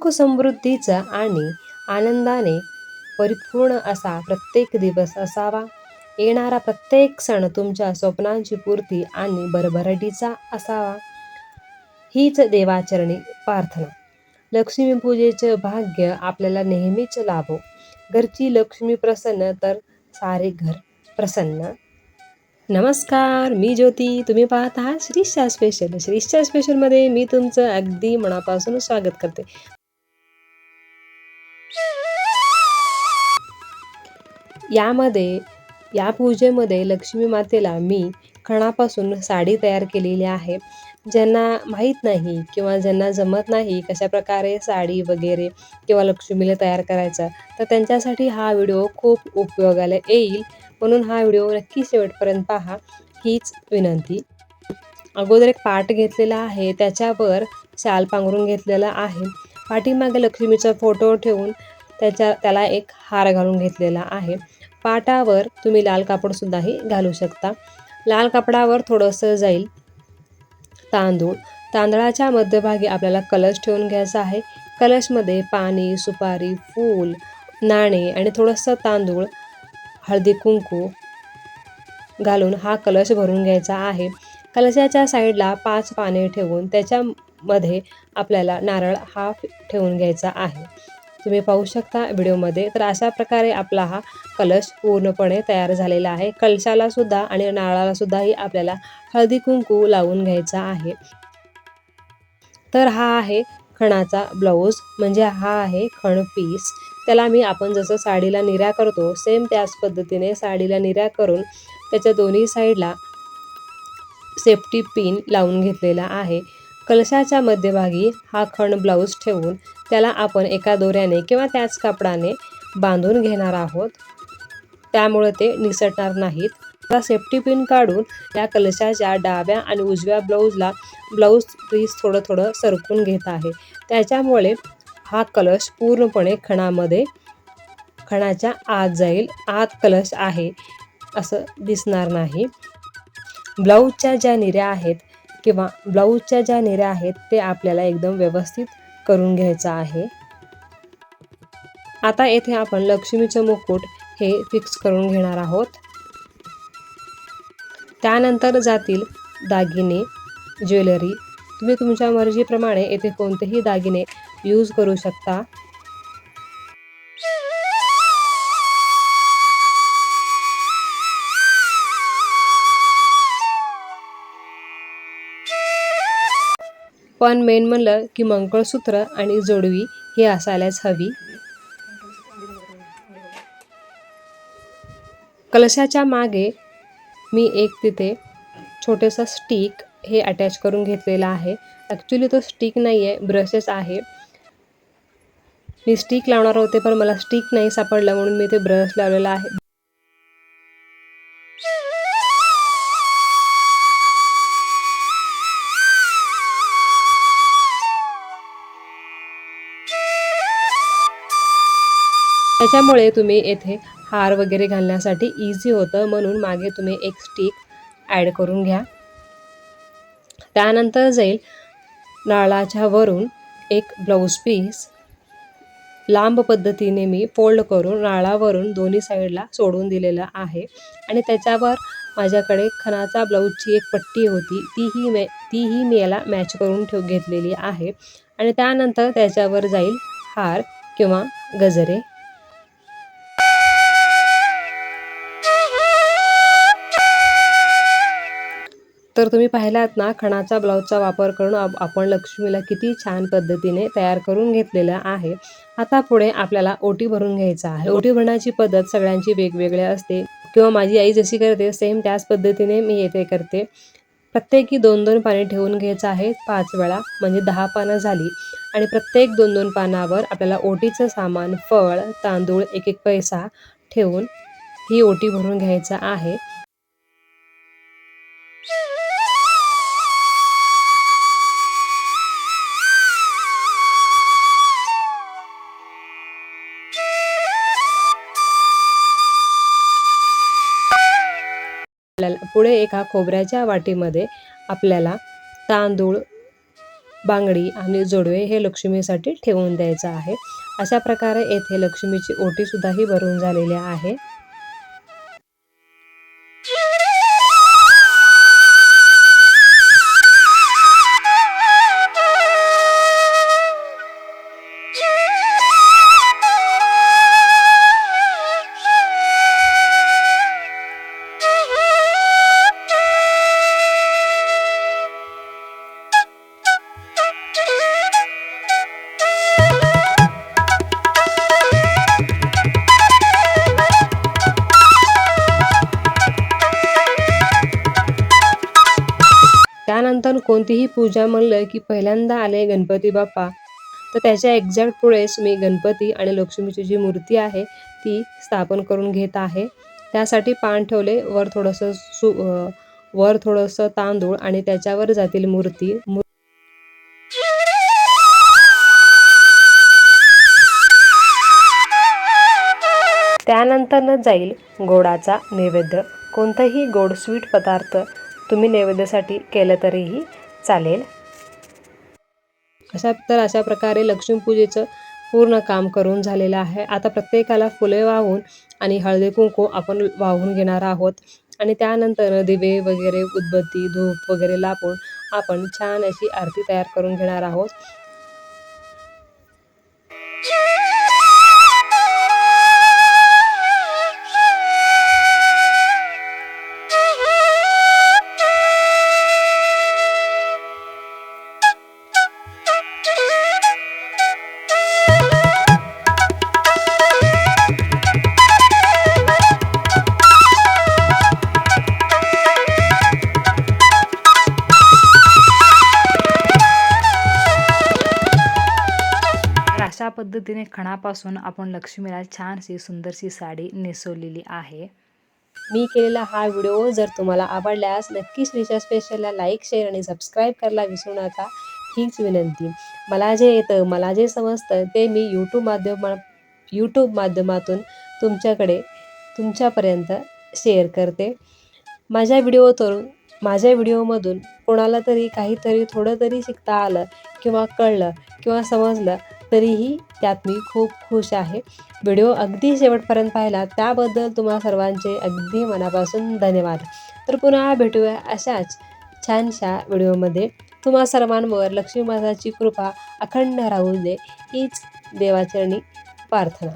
सुख समृद्धीचा आणि आनंदाने परिपूर्ण असा प्रत्येक दिवस असावा. येणारा प्रत्येक सण तुमच्या स्वप्नांची पूर्ती आणि भरभराटीचा असावा. हीच देवाचरणी प्रार्थना. लक्ष्मीपूजेचं भाग्य आपल्याला नेहमीच लाभो. घरची लक्ष्मी प्रसन्न तर सारे घर प्रसन्न. नमस्कार मी ज्योती. तुम्ही पाहत आहात श्रीशा स्पेशल श्रीशा स्पेशलमध्ये मी तुमचं अगदी मनापासून स्वागत करते. यामध्ये या पूजेमध्ये लक्ष्मी मातेला मी खणापासून साडी तयार केलेली आहे. ज्यांना माहीत नाही किंवा ज्यांना जमत नाही कशा प्रकारे साडी वगैरे किंवा लक्ष्मीला तयार करायचा तर त्यांच्यासाठी हा व्हिडिओ खूप उपयोगाला येईल. म्हणून हा व्हिडिओ नक्की शेवटपर्यंत पहा. हीच विनंती. अगोदर एक पाट घेतलेला आहे. त्याच्यावर शाल पांघरून घेतलेला आहे. पाठीमागे लक्ष्मीचा फोटो ठेवून त्याच्या त्याला एक हार घालून घेतलेला आहे. पाटावर तुम्ही लाल कापडसुद्धाही घालू शकता. लाल कापडावर थोडंसं जाईल तांदूळ. तांदळाच्या मध्यभागी आपल्याला कलश ठेवून घ्यायचा आहे. कलशमध्ये पाणी सुपारी फूल नाणे आणि थोडंसं तांदूळ हळदी कुंकू घालून हा कलश भरून घ्यायचा आहे. कलशाच्या साईडला पाच पाने ठेवून त्याच्या मध्ये आपल्याला नारळ हा ठेवून घ्यायचा आहे. तुम्ही पाहू शकता व्हिडिओमध्ये. तर अशा प्रकारे आपला हा कलश पूर्णपणे तयार झालेला आहे. कलशाला सुद्धा आणि नारळाला सुद्धाही आपल्याला हळदी कुंकू लावून घ्यायचा आहे. तर हा आहे खणाचा ब्लाऊज. म्हणजे हा आहे खण पीस. त्याला मी आपण जसं साडीला निऱ्या करतो सेम त्याच पद्धतीने साडीला निऱ्या करून त्याच्या दोन्ही साईडला सेफ्टी पिन लावून घेतलेला आहे. कलशाच्या मध्यभागी हा खण ब्लाऊज ठेवून त्याला आपण एका दोऱ्याने किंवा त्याच कापडाने बांधून घेणार आहोत. त्यामुळे ते निसटणार नाहीत. आता सेफ्टी पिन काढून त्या कलशाच्या डाव्या आणि उजव्या ब्लाऊजला ब्लाऊज पीस थोडं थोडं सरकून घेत आहे. त्याच्यामुळे हा कलश पूर्णपणे खणामध्ये खणाच्या आत जाईल. आत कलश आहे असं दिसणार नाही. ब्लाऊजच्या ज्या निऱ्या आहेत किंवा ब्लाऊजच्या ज्या निऱ्या आहेत ते आपल्याला एकदम व्यवस्थित करून घ्यायचं आहे. आता येथे आपण लक्ष्मीचं मुकुट हे फिक्स करून घेणार आहोत. त्यानंतर जातील दागिने ज्वेलरी. तुम्ही तुमच्या मर्जीप्रमाणे येथे कोणतेही दागिने यूज करू शकता. पण मेन म्हणलं की मंगळसूत्र आणि जोडवी ही असायलाच हवी. कलशाच्या मागे मी एक तिथे छोटेसा स्टिक हे अटॅच करून घेतलेला आहे. ॲक्च्युली तो स्टिक नाही आहे ब्रशेस आहे. मी स्टिक लावणार होते पण मला स्टिक नाही सापडलं म्हणून मी ते ब्रश लावलेला आहे. त्याच्यामुळे तुम्ही येथे हार वगैरे घालण्यासाठी इझी होतं म्हणून मागे तुम्ही एक स्टिक ॲड करून घ्या. त्यानंतर जाईल नळाच्या वरून एक ब्लाऊज पीस लांब पद्धतीने मी फोल्ड करून नाळावरून दोन्ही साईडला सोडून दिलेलं आहे. आणि त्याच्यावर माझ्याकडे खणाचा ब्लाऊजची एक पट्टी होती तीही मॅ तीही मी याला मॅच करून ठेव घेतलेली आहे. आणि त्यानंतर त्याच्यावर जाईल हार किंवा गजरे. तर तुम्ही पाहिलात ना खणाचा ब्लाऊजचा वापर करून आपण लक्ष्मीला किती छान पद्धतीने तयार करून घेतलेलं आहे. आता पुढे आपल्याला ओटी भरून घ्यायचं आहे. ओटी भरण्याची पद्धत सगळ्यांची वेगवेगळी असते. किंवा माझी आई जशी करते सेम त्याच पद्धतीने मी येथे करते. प्रत्येकी दोन दोन पाने ठेवून घ्यायचं आहे. पाच वेळा म्हणजे दहा पानं झाली. आणि प्रत्येक दोन दोन पानावर आपल्याला ओटीचं सामान फळ तांदूळ एक एक पैसा ठेवून ही ओटी भरून घ्यायचं आहे. पुढे एका खोबऱ्याच्या वाटीमध्ये आपल्याला तांदूळ बांगडी आणि जोडवे हे लक्ष्मीसाठी ठेवून द्यायचं आहे. अशा प्रकारे येथे लक्ष्मीची ओटीसुद्धाही भरून झालेली आहे. त्यानंतर कोणतीही पूजा म्हणलं की पहिल्यांदा आले गणपती बाप्पा तर त्याच्या एक्झॅक्ट पुढेच मी गणपती आणि लक्ष्मीची जी मूर्ती आहे ती स्थापन करून घेत आहे. त्यासाठी पान ठेवले वर थोडंसं सु वर थोडंसं तांदूळ आणि त्याच्यावर जातील मूर्ती. मू त्यानंतरनं जाईल गोडाचा नैवेद्य. कोणताही गोड स्वीट पदार्थ तुम्ही नैवेद्यासाठी केलं तरीही चालेल. अशा तर अशा प्रकारे लक्ष्मीपूजेचं पूर्ण काम करून झालेलं आहे. आता प्रत्येकाला फुले वाहून आणि हळदी कुंकू आपण वाहून घेणार आहोत. आणि त्यानंतर दिवे वगैरे उदबत्ती धूप वगैरे लापून आपण छान अशी आरती तयार करून घेणार आहोत. पद्धतीने खणापासून आपण लक्ष्मीला छानशी सुंदरशी साडी नेसवलेली आहे. मी केलेला हा व्हिडिओ जर तुम्हाला आवडल्यास नक्कीच रिचा स्पेशलला लाईक शेअर आणि सबस्क्राईब करायला विसरू नका. हीच विनंती. मला जे येतं मला जे समजतं ते मी यूट्यूब माध्यमा यूट्यूब माध्यमातून तुमच्याकडे तुमच्यापर्यंत शेअर करते. माझ्या व्हिडिओतून माझ्या व्हिडिओमधून कोणाला तरी काहीतरी थोडं तरी शिकता आलं किंवा कळलं किंवा समजलं तरीही त्यात मी खूप खुश आहे. व्हिडिओ अगदी शेवटपर्यंत पाहिला त्याबद्दल तुम्हा सर्वांचे अगदी मनापासून धन्यवाद. तर पुन्हा भेटूया अशाच छानशा व्हिडिओमध्ये. तुम्हा सर्वांवर लक्ष्मी माताची कृपा अखंड राहू दे हीच देवाचरणी प्रार्थना.